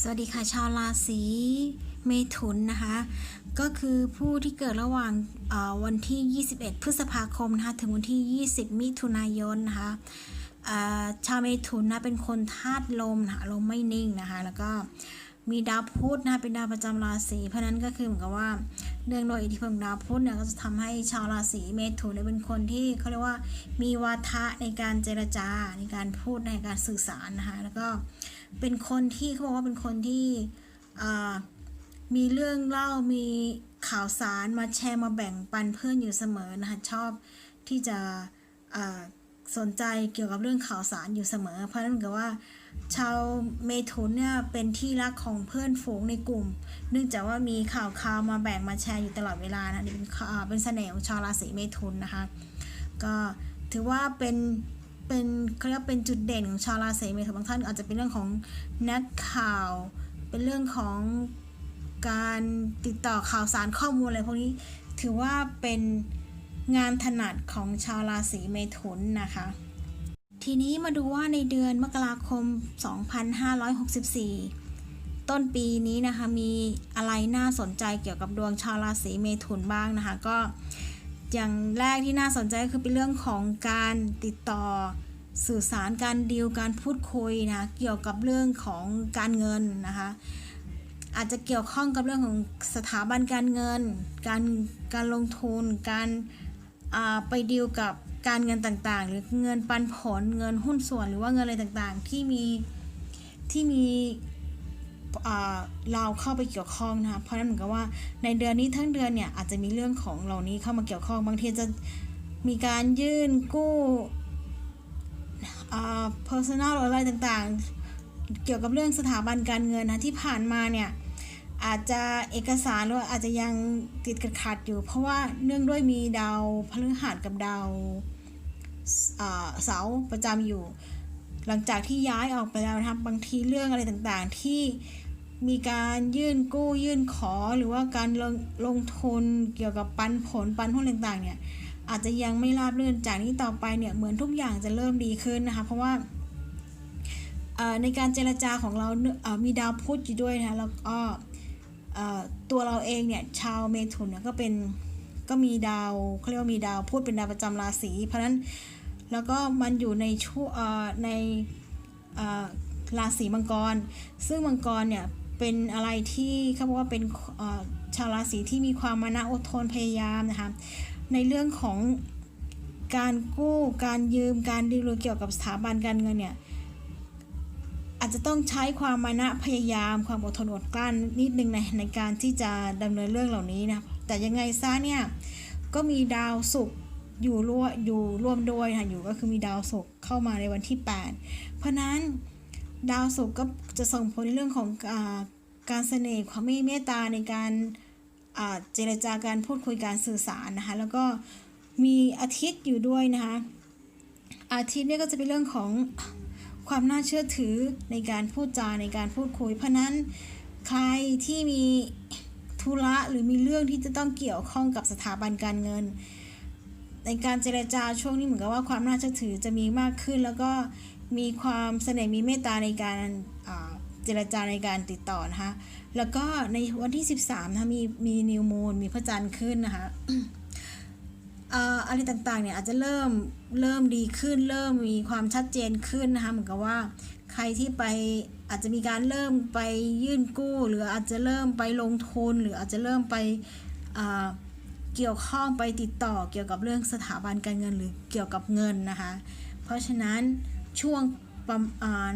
สวัสดีค่ะชาวราศีเมถุนนะคะ ก็คือผู้ที่เกิดระหว่างวันที่ 21 พฤษภาคมนะคะถึงวันที่ 20 มิถุนายนนะคะชาวเมถุนนะเป็นคนธาตุลมนะคะลมไม่นิ่งนะคะ แล้วก็ มีดาวพุธนะคะเป็นดาวประจำราศีเพราะนั้นก็คือเหมือนกับว่าเนื่องโดยอิทธิพลของดาวพุธเนี่ยก็จะทำให้ชาวราศีเมถุนเนี่ยเป็นคนที่เขาเรียกว่ามีวาทะในการเจรจาในการพูดในการสื่อสารนะคะแล้วก็เป็นคนที่เขาบอกว่าเป็นคนที่มีเรื่องเล่ามีข่าวสารมาแชร์มาแบ่งปันเพื่อนอยู่เสมอนะคะชอบที่จะสนใจเกี่ยวกับเรื่องข่าวสารอยู่เสมอ เพราะนั้นกับว่า ชาวเมถุนเนี่ยเป็นที่รักของเพื่อนฝูงในกลุ่ม เนื่องจากว่ามีข่าวข่าวมาแบ่งมาแชร์อยู่ตลอดเวลานะนี่เป็นข่าวเป็นเสน่ห์ของชาวราศีเมถุนนะคะ ก็ถือว่าเป็นเป็นเขาเรียกว่าเป็นจุดเด่นของชาวราศีเมถุนบางท่านอาจจะเป็นเรื่องของนักข่าว เป็นเรื่องของการติดต่อข่าวสารข้อมูลอะไรพวกนี้ถือว่าเป็นงานถนัดของชาวราศีเมถุนนะคะ ทีนี้มาดูว่าในเดือนมกราคม 2564 ต้นปีนี้นะคะมีอะไรน่าสนใจเกี่ยวกับดวงชาวราศีเมถุนบ้างนะคะ ก็อย่างแรกที่น่าสนใจก็คือเป็นเรื่องของการติดต่อสื่อสารการดีลการพูดคุยนะคะเกี่ยวกับเรื่องของการเงินนะคะอาจจะเกี่ยวข้องกับเรื่องของสถาบันการเงิน การการลงทุน การไปดีลกับ การเงินต่างๆ หรือเงินปันผลเงินหุ้นส่วนหรือว่าเงินอะไรต่างๆ ที่มีที่มีเราเข้าไปเกี่ยวข้องนะคะเพราะนั้นเหมือนกับว่าในเดือนนี้ทั้งเดือนเนี่ยอาจจะมีเรื่องของเหล่านี้เข้ามาเกี่ยวข้องบางทีจะมีการยื่นกู้อ่า personal อะไรต่างๆ เกี่ยวกับเรื่องสถาบันการเงินนะที่ผ่านมาเนี่ย อาจจะเอกสารหรือว่าอาจจะยังติดขัดอยู่ เพราะว่าเนื่องด้วยมีดาวพฤหัสกับดาวเสาประจำอยู่ หลังจากที่ย้ายออกไปแล้วนะครับบางทีเรื่องอะไรต่างๆ ที่มีการยื่นกู้ยื่นขอหรือว่าการลงลงทุนเกี่ยวกับปันผลปันหุ้นต่างๆเนี่ยอาจจะยังไม่ราบรื่นจากนี้ต่อไปเนี่ยเหมือนทุกอย่างจะเริ่มดีขึ้นนะคะ เพราะว่าในการเจรจาของเราเอ่อมีดาวพุธอยู่ด้วยนะคะแล้วก็ ตัวเราเองเนี่ยชาวเมถุนเนี่ยก็เป็นก็มีดาวเขาเรียกว่ามีดาวพุธเป็นดาวประจำราศีเพราะนั้นแล้วก็มันอยู่ในช่วงในราศีมังกร ซึ่งมังกรเนี่ยเป็นอะไรที่เขาบอกว่าเป็นชาวราศีที่มีความมานะอดทนพยายามนะคะในเรื่องของการกู้การยืมการดีลเกี่ยวกับสถาบันการเงินเนี่ย อาจจะต้องใช้ความมานะพยายามความอดทนอดกลั้นนิดนึงในในการที่จะดำเนินเรื่องเหล่านี้นะแต่ยังไงซะเนี่ยก็มีดาวศุกร์อยู่ร่วมอยู่ร่วมด้วยค่ะอยู่ก็คือมีดาวศุกร์เข้ามาในวันที่ 8 เพราะนั้นดาวศุกร์ก็จะส่งผลในเรื่องของอการเสน่ห์ความเมตตาในการเจรจาการพูดคุยการสื่อสารนะคะแล้วก็มีอาทิตย์อยู่ด้วยนะคะอาทิตย์เนี่ยก็จะเป็นเรื่องของ ความน่าเชื่อถือในการพูดจาในการพูดคุย เพราะนั้นใครที่มีธุระหรือมีเรื่องที่จะต้องเกี่ยวข้องกับสถาบันการเงิน ในการเจรจาช่วงนี้เหมือนกับว่าความน่าเชื่อถือจะมีมากขึ้น แล้วก็มีความเสน่ห์มีเมตตาในการเจรจาในการติดต่อนะคะแล้วก็ในวันที่ 13นะคะมีมีนิวมูนมีพระจันทร์ขึ้นนะคะอะไรต่างๆเนี่ยอาจจะเริ่ม เริ่มดีขึ้น เริ่มมีความชัดเจนขึ้นนะคะเหมือนกับว่าใครที่ไปอาจจะมีการเริ่มไปยื่นกู้ หรืออาจจะเริ่มไปลงทุน หรืออาจจะเริ่มไปเกี่ยวข้องไปติดต่อเกี่ยวกับเรื่องสถาบันการเงินหรือเกี่ยวกับเงินนะคะ เพราะฉะนั้นช่วง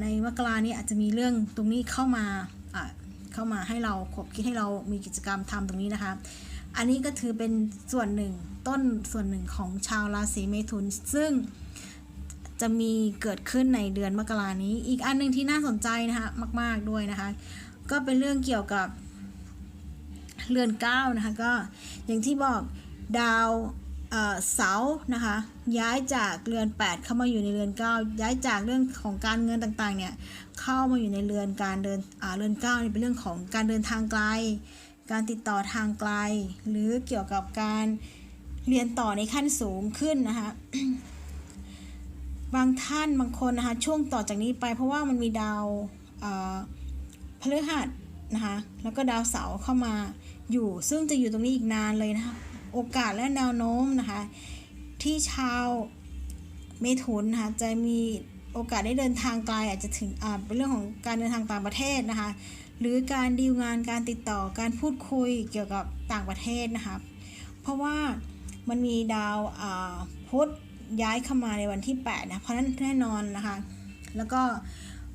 ในมกรานี้อาจจะมีเรื่องตรงนี้เข้ามาอ่าเข้ามาให้เราขบคิดให้เรามีกิจกรรมทำตรงนี้นะคะ อันนี้ก็ถือเป็นส่วนหนึ่ง ต้นส่วนหนึ่งของชาวราศีเมถุน ซึ่งจะมีเกิดขึ้นในเดือนมกรานี้ อีกอันหนึ่งที่น่าสนใจนะคะมาก ๆด้วยนะคะ ก็เป็นเรื่องเกี่ยวกับเรือนเก้านะคะก็อย่างที่บอกดาวเสานะคะย้ายจากเรือน 8 เข้ามาอยู่ในเรือน 9 ย้ายจากเรื่องของการเงินต่างๆเนี่ยเข้ามาอยู่ในเรือนการเดินเรือน9นี่เป็นเรื่องของการเดินทางไกล การติดต่อทางไกล หรือเกี่ยวกับการ เรียนต่อในขั้นสูงขึ้นนะคะบางท่านบางคนนะคะช่วงต่อจากนี้ไป เพราะว่ามันมีดาวพฤหัสนะคะแล้วก็ดาวเสาร์เข้ามาอยู่ ซึ่งจะอยู่ตรงนี้อีกนานเลยนะคะโอกาสและแนวโน้มนะคะที่ชาวเมถุนนะคะจะมีโอกาสได้เดินทางไกลอาจจะถึงเป็นเรื่องของการเดินทางต่างประเทศนะคะหรือการดีลงานการติดต่อการพูดคุยเกี่ยวกับต่างประเทศนะคะเพราะว่า มันมีดาวาพุธย้ายเข้ามาในวันที่ 8 นะ เพราะนั้นแน่นอนนะคะ แล้วก็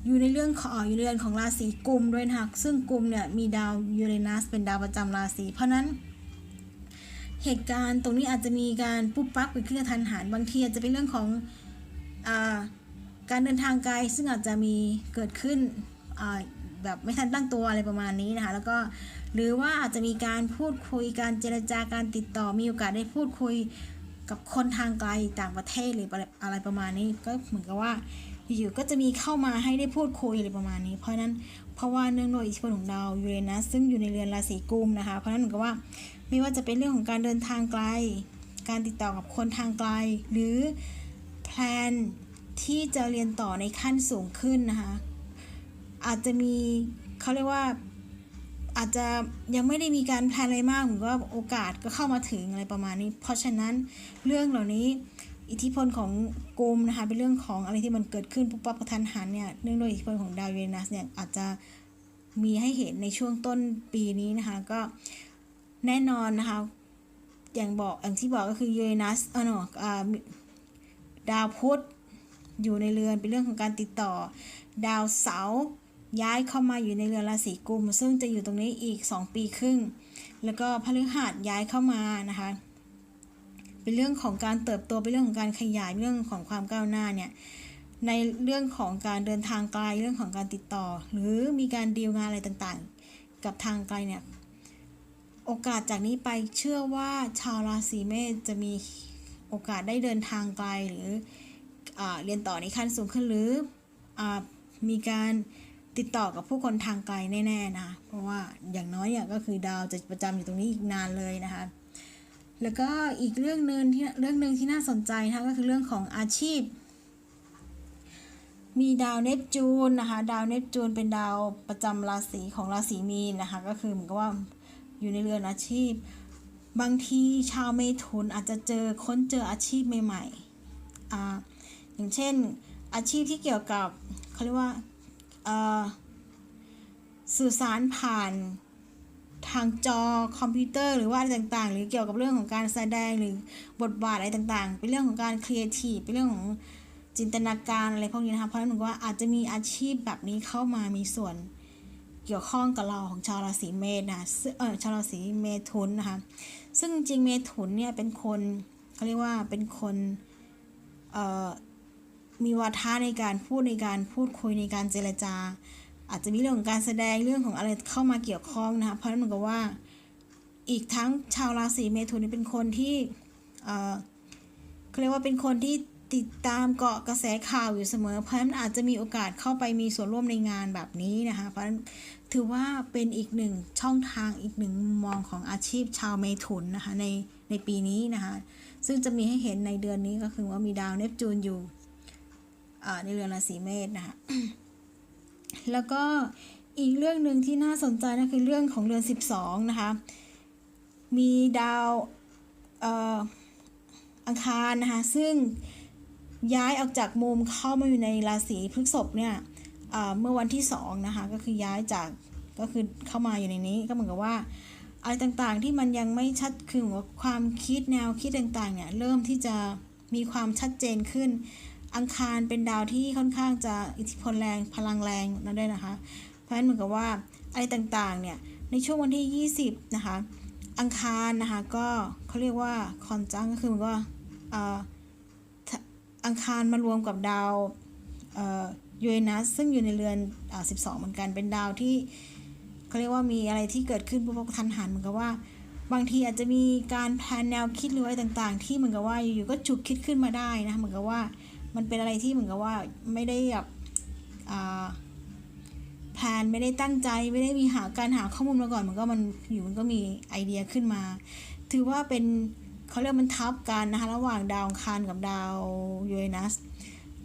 อยู่ในเรื่องของอยู่เรือนของราศีกุมด้วยนะคะซึ่งกุมเนี่ยมีดาวยูเรนัสเป็นดาวประจำราศี เพราะนั้นเหตุการณ์ตรงนี้อาจจะมีการปุ๊บปั๊บเกิดขึ้นกระทันหันบางทีอาจจะเป็นเรื่องของอาการเดินทางไกลซึ่งอาจจะมีเกิดขึ้นแบบไม่ทันตั้งตัวอะไรประมาณนี้นะคะ แล้วก็ หรือว่าอาจจะมีการพูดคุยการเจรจาการติดต่อมีโอกาสได้พูดคุยกับคนทางไกลต่างประเทศหรืออะไรประมาณนี้ก็เหมือนกับว่าอยู่ๆก็จะมีเข้ามาให้ได้พูดคุยอะไรประมาณนี้ เพราะนั้นเพราะว่าเนื่องโดยอิทธิพลของดาวยูเรนัสซึ่งอยู่ในเรือนราศีกุมนะคะ เพราะฉะนั้นเหมือนกับว่าไม่ว่าจะเป็นเรื่องของการเดินทางไกล การติดต่อกับคนทางไกล หรือแพลนที่จะเรียนต่อในขั้นสูงขึ้นนะคะอาจจะมีเขาเรียกว่า อาจจะยังไม่ได้มีการแพลนอะไรมากเหมือนว่าโอกาสก็เข้ามาถึงอะไรประมาณนี้ เพราะฉะนั้นเรื่องเหล่านี้อิทธิพลของกรมนะคะเป็นเรื่องของอะไรที่มันเกิดขึ้นปุ๊บปั๊บกระทันหันเนี่ยเนื่องด้วยอิทธิพลของดาวยูเรนัสเนี่ยอาจจะมีให้เห็นในช่วงต้นปีนี้นะคะก็แน่นอนนะคะอย่างบอกอย่างที่บอกก็คือยูเรนัสออเนอะอ่าดาวพุธอยู่ในเรือนเป็นเรื่องของการติดต่อ ดาวเสาร์ ย้ายเข้ามาอยู่ในเรือนราศีกุม ซึ่งจะอยู่ตรงนี้อีก 2 ปีครึ่ง แล้วก็พฤหัสย้ายเข้ามานะคะ เป็นเรื่องของการเติบโตเป็นเรื่องของการขยายเรื่องของความก้าวหน้าเนี่ยในเรื่องของการเดินทางไกลเรื่องของการติดต่อ หรือมีการดีลงานอะไรต่างๆ กับทางไกลเนี่ยโอกาสจากนี้ไปเชื่อว่าชาวราศีเมษจะมีโอกาสได้เดินทางไกลหรืออเรียนต่อในขั้นสูงขึ้นหรืออมีการ ติดต่อกับผู้คนทางไกลแน่ๆนะ เพราะว่าอย่างน้อยเนี่ยก็คือดาวจะประจำอยู่ตรงนี้อีกนานเลยนะคะ แล้วก็อีกเรื่องหนึ่งที่เรื่องหนึ่งที่น่าสนใจนะคะก็คือเรื่องของอาชีพ มีดาวเนปจูนนะคะ ดาวเนปจูนเป็นดาวประจำราศีของราศีมีนนะคะ ก็คือเหมือนกับว่าอยู่ในเรือนอาชีพ บางทีชาวเมถุนอาจจะเจอค้นเจออาชีพใหม่ๆออย่างเช่นอาชีพที่เกี่ยวกับเขาเรียกว่า สื่อสารผ่านทางจอคอมพิวเตอร์หรือว่าอะไรต่างๆ หรือเกี่ยวกับเรื่องของการแสดงหรือบทบาทอะไรต่างๆ เป็นเรื่องของการครีเอทีฟเป็นเรื่องของจินตนาการอะไรพวกนี้นะคะเพราะฉะนั้นหนูว่าอาจจะมีอาชีพแบบนี้เข้ามามีส่วนเกี่ยวข้องกับเราของชาวราศีเมษนะเออชาวราศีเมถุนนะคะซึ่งจริงเมถุนเนี่ยเป็นคนเขาเรียกว่าเป็นคนเอ่อ มีวาทะในการพูดในการพูดคุยในการเจรจา อาจจะมีเรื่องของการแสดงเรื่องของอะไรเข้ามาเกี่ยวข้องนะคะเพราะนั้นเหมือนกับว่า อีกทั้งชาวราศีเมถุนนี่เป็นคนที่เอ่อเขาเรียกว่าเป็นคนที่ติดตามเกาะกระแสข่าวอยู่เสมอ เพราะนั้นอาจจะมีโอกาสเข้าไปมีส่วนร่วมในงานแบบนี้นะคะเพราะฉะนั้นถือว่าเป็นอีกหนึ่งช่องทางอีกหนึ่งมุมมองของอาชีพชาวเมถุนนะคะในในปีนี้นะคะซึ่งจะมีให้เห็นในเดือนนี้ก็คือว่ามีดาวเนปจูนอยู่ ในเรือนราศีเมษนะคะแล้วก็อีกเรื่องหนึ่งที่น่าสนใจนะคือเรื่องของเรือน 12 นะคะ มีดาวอังคารนะคะ ซึ่งย้ายออกจากมุมเข้ามาอยู่ในราศีพฤษภเนี่ยเมื่อวันที่2นะคะ ก็คือย้ายจากก็คือเข้ามาอยู่ในนี้ก็เหมือนกับว่าอะไรต่างๆที่มันยังไม่ชัดคือว่าความคิดแนวคิดต่างๆเนี่ยเริ่มที่จะมีความชัดเจนขึ้น อังคารเป็นดาวที่ค่อนข้างจะอิทธิพลแรงพลังแรงนั่นด้วยนะคะ เพราะฉะนั้นเหมือนกับว่าอะไรต่างๆเนี่ยในช่วงวันที่ 20 นะคะ อังคารนะคะก็เขาเรียกว่าคอนจังก็คือมันก็อังคารมารวมกับดาวยูเรนัสซึ่งอยู่ในเรือนอ12 เหมือนกันเป็นดาวที่เขาเรียกว่ามีอะไรที่เกิดขึ้นปุ๊บทันหันเหมือนกับว่า บางทีอาจจะมีการแพลนแนวคิดหรืออะไรต่างๆ ที่เหมือนกับว่าอยู่ๆก็จุกคิดขึ้นมาได้นะเหมือนกับว่า มันเป็นอะไรที่เหมือนกับว่าไม่ได้แบบแพลนไม่ได้ตั้งใจไม่ได้มีหาการหาข้อมูลมาก่อนมันก็มันอยู่มันก็มีไอเดียขึ้นมา ถือว่าเป็นเขาเรียกมันทับกันนะคะระหว่างดาวคารกับดาวยูเรนัส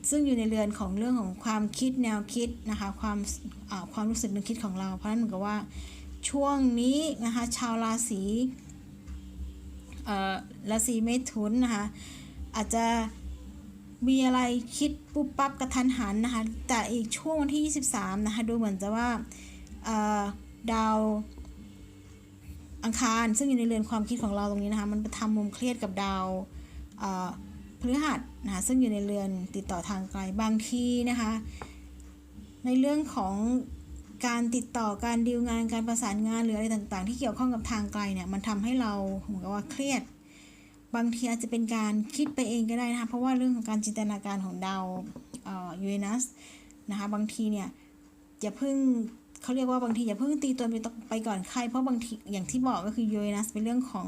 ซึ่งอยู่ในเรือนของเรื่องของความคิดแนวคิดนะคะความความรู้สึกนึกคิดของเรา เพราะฉะนั้นเหมือนกับว่าช่วงนี้นะคะชาวราศีราศีเมถุนนะคะอาจจะ มีอะไรคิดปุ๊บปั๊บกระทันหันนะคะ แต่อีกช่วงวันที่ 23 นะคะ ดูเหมือนจะว่าดาวอังคาร ซึ่งอยู่ในเรือนความคิดของเราตรงนี้นะคะ มันไปทำมุมเครียดกับดาวพฤหัสนะคะซึ่งอยู่ในเรือนติดต่อทางไกลบางทีนะคะ ในเรื่องของการติดต่อการดีลงานการประสานงานหรืออะไรต่างๆ ที่เกี่ยวข้องกับทางไกลเนี่ยมันทำให้เราเหมือนกับว่าเครียด บางทีอาจจะเป็นการคิดไปเองก็ได้นะคะ เพราะว่าเรื่องของการจินตนาการของดาวยูเรนัสนะคะ บางทีเนี่ยอย่าเพิ่งเขาเรียกว่าบางทีอย่าเพิ่งตีตัวไปไปก่อนใคร เพราะบางทีอย่างที่บอกก็คือยูเรนัสเป็นเรื่องของ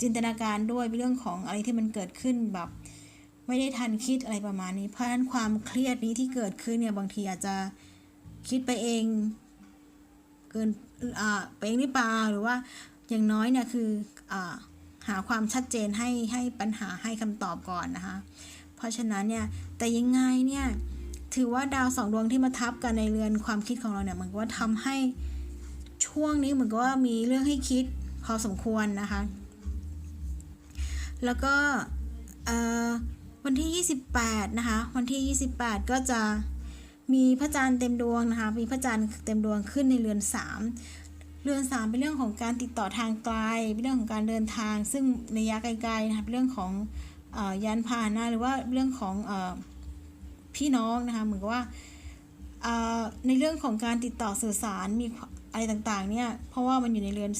จินตนาการด้วยเป็นเรื่องของอะไรที่มันเกิดขึ้นแบบไม่ได้ทันคิดอะไรประมาณนี้ เพราะฉะนั้นความเครียดนี้ที่เกิดขึ้นเนี่ยบางทีอาจจะคิดไปเองเกินไปเองหรือเปล่าหรือว่าอย่างน้อยเนี่ยคืออ่า หาความชัดเจนให้ให้ปัญหาให้คำตอบก่อนนะคะ เพราะฉะนั้นเนี่ยแต่ยังไงเนี่ยถือว่าดาวสองดวงที่มาทับกันในเรือนความคิดของเราเนี่ยเหมือนกับว่าทำให้ช่วงนี้เหมือนกับว่ามีเรื่องให้คิดพอสมควรนะคะ แล้วก็วันที่ 28 นะคะ วันที่ 28 ก็จะมีพระจันทร์เต็มดวงนะคะ มีพระจันทร์เต็มดวงขึ้นในเรือน 3 เรือน3เป็นเรื่องของการติดต่อทางไกลเป็นเรื่องของการเดินทาง ซึ่งระยะไกลๆนะคะเป็นเรื่องของอยานพาหนะหรือว่าเรื่องของอพี่น้องนะคะเหมือนกับว่าในเรื่องของการติดต่อสื่อสารมีอะไรต่างๆเนี่ยเพราะว่ามันอยู่ในเรือน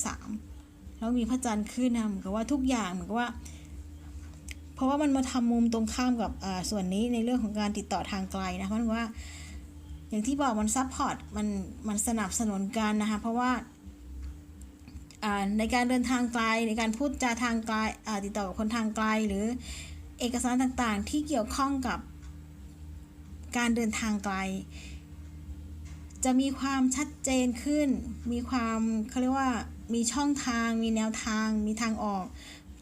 3แล้วมีพระจันทร์ขึ้นนะเหมือนกับว่าทุกอย่างเหมือนกับว่า เพราะว่ามันมาทำมุมตรงข้ามกับส่วนนี้ในเรื่องของการติดต่อทางไกลนะเพราะว่า อย่างที่บอกมันซัพพอร์ตมันมันสนับสนุนกันนะคะเพราะว่า ในการเดินทางไกลในการพูดจาทางไกลติดต่อกับคนทางไกล หรือเอกสารต่างๆ ที่เกี่ยวข้องกับการเดินทางไกล จะมีความชัดเจนขึ้น มีความเขาเรียกว่ามีช่องทาง มีแนวทาง มีทางออก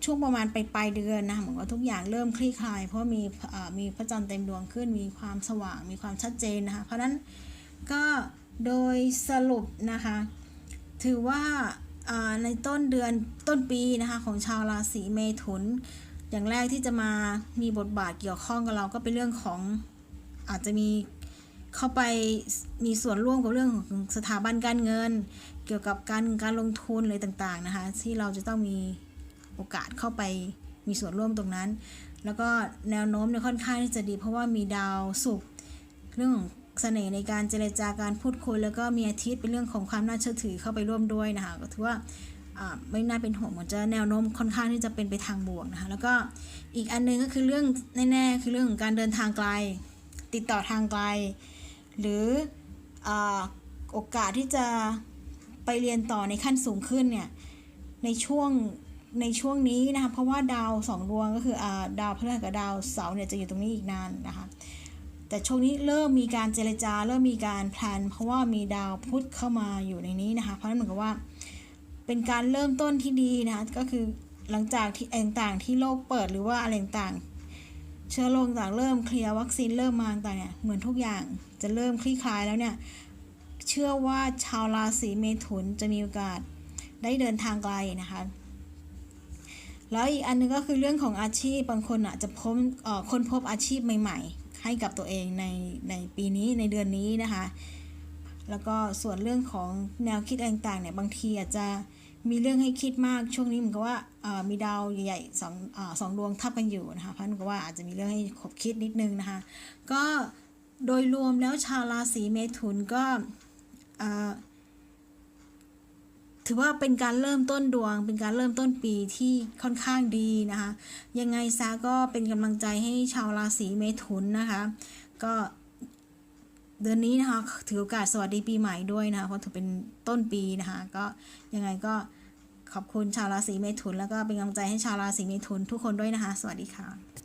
ช่วงประมาณไปปลายเดือนนะคะเหมือนว่าทุกอย่างเริ่มคลี่คลาย เพราะมีมีพระจันทร์เต็มดวงขึ้น มีความสว่าง มีความชัดเจนนะคะ เพราะนั้นก็โดยสรุปนะคะ ถือว่า ในต้นเดือนต้นปีนะคะของชาวราศีเมถุน อย่างแรกที่จะมามีบทบาทเกี่ยวข้องกับเราก็เป็นเรื่องของอาจจะมีเข้าไปมีส่วนร่วมกับเรื่องของสถาบันการเงิน เกี่ยวกับการการลงทุนอะไรต่างๆนะคะที่เราจะต้องมีโอกาสเข้าไปมีส่วนร่วมตรงนั้น แล้วก็แนวโน้มเนี่ยค่อนข้างที่จะดีเพราะว่ามีดาวศุกร์เรื่องของ เสน่ห์ในการเจรจาการพูดคุยแล้วก็มีอาทิตย์เป็นเรื่องของความน่าเชื่อถือเข้าไปร่วมด้วยนะคะก็ถือว่าไม่น่าเป็นห่วงเหมือนจะแนวโน้มค่อนข้างที่จะเป็นไปทางบวกนะคะแล้วก็อีกอันนึงก็คือเรื่องแน่ๆคือเรื่องของการเดินทางไกล ติดต่อทางไกล หรือโอกาสที่จะไปเรียนต่อในขั้นสูงขึ้นเนี่ยในช่วงในช่วงนี้นะคะเพราะว่าดาวสองดวงก็คืออดาวพฤหัสกับดาวเสาร์เนี่ยจะอยู่ตรงนี้อีกนานนะคะ แต่ช่วงนี้เริ่มมีการเจรจา เริ่มมีการแพลนเพราะว่ามีดาวพุธเข้ามาอยู่ในนี้นะคะ เพราะนั้นเหมือนกับว่า เป็นการเริ่มต้นที่ดีนะคะก็คือหลังจากที่ต่างๆที่โลกเปิดหรือว่าอะไรต่างๆเชื้อโรคต่างเริ่มเคลียร์วัคซีนเริ่มมาต่างเนี่ยเหมือนทุกอย่างจะเริ่มคลี่คลายแล้วเนี่ยเชื่อว่าชาวราศีเมถุนจะมีโอกาสได้เดินทางไกลนะคะแล้วอีกอันนึงก็คือเรื่องของอาชีพบางคนอะจะพบคนพบอาชีพใหม่ ๆ ให้กับตัวเองในในปีนี้ในเดือนนี้นะคะ แล้วก็ส่วนเรื่องของแนวคิดต่างๆเนี่ยบางทีอาจจะมีเรื่องให้คิดมากช่วงนี้เหมือนกับว่ามีดาวใหญ่ๆสองอสองดวงทับกันอยู่นะคะเพราะนั้นก็ว่าอาจจะมีเรื่องให้ขบคิดนิดนึงนะคะ ก็โดยรวมแล้วชาวราศีเมถุนก็ ถือว่าเป็นการเริ่มต้นดวง เป็นการเริ่มต้นปีที่ค่อนข้างดีนะคะ ยังไงซะก็เป็นกำลังใจให้ชาวราศีเมถุนนะคะ ก็เดือนนี้นะคะถือโอกาสสวัสดีปีใหม่ด้วยนะคะเพราะถือเป็นต้นปีนะคะก็ยังไงก็ขอบคุณชาวราศีเมถุน แล้วก็เป็นกำลังใจให้ชาวราศีเมถุนทุกคนด้วยนะคะ สวัสดีค่ะ